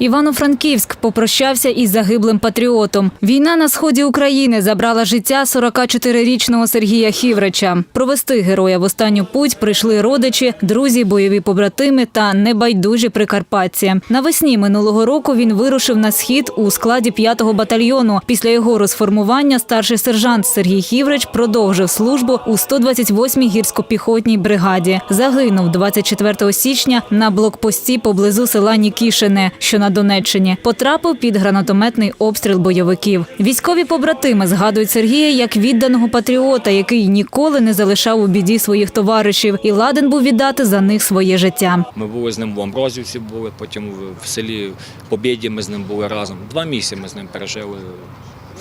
Івано-Франківськ попрощався із загиблим патріотом. Війна на сході України забрала життя 44-річного Сергія Хіврича. Провести героя в останню путь прийшли родичі, друзі, бойові побратими та небайдужі прикарпатці. Навесні минулого року він вирушив на схід у складі 5-го батальйону. Після його розформування старший сержант Сергій Хіврич продовжив службу у 128-й гірсько-піхотній бригаді. Загинув 24 січня на блокпості поблизу села Нікішине, що на Донеччині. Потрапив під гранатометний обстріл бойовиків. Військові побратими згадують Сергія як відданого патріота, який ніколи не залишав у біді своїх товаришів і ладен був віддати за них своє життя. Ми були з ним в Амброзівці, були, потім в- селі Побєді ми з ним були разом. Два місяці ми з ним пережили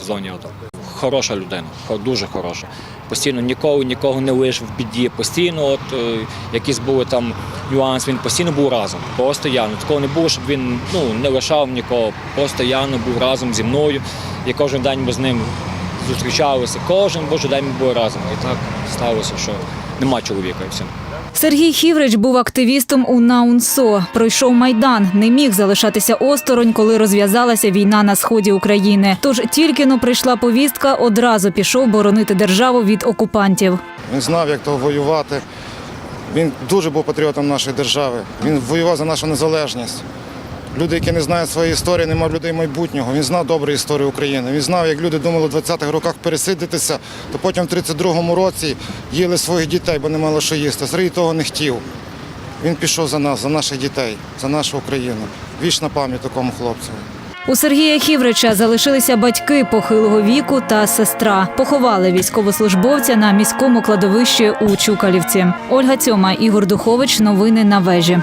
в зоні АТО. Хороша людина, дуже хороша. Постійно ніколи нікого не лишив в біді. Постійно, от е, якісь були там нюанси, він постійно був разом. постійно. Такого не було, щоб він ну, не лишав нікого. постійно був разом зі мною. І кожен день ми з ним зустрічалися. Кожен божий день ми були разом. І так сталося, що нема чоловіка і все. Сергій Хіврич був активістом у НАУНСО. Пройшов майдан, не міг залишатися осторонь, коли розв'язалася війна на сході України. Тож тільки но прийшла повістка, одразу пішов боронити державу від окупантів. Він знав, як того воювати. Він дуже був патріотом нашої держави. Він воював за нашу незалежність. Люди, які не знають своєї історії, не мають людей майбутнього. Він знав добру історію України. Він знав, як люди думали в 20-х роках пересидитися, то потім в 32-му році їли своїх дітей, бо не мало що їсти. Сергій того не хотів. Він пішов за нас, за наших дітей, за нашу Україну. Вічна пам'ять такому хлопцю. У Сергія Хіврича залишилися батьки похилого віку та сестра. Поховали військовослужбовця на міському кладовищі у Чукалівці. Ольга Цьома, Ігор Духович. Новини на вежі.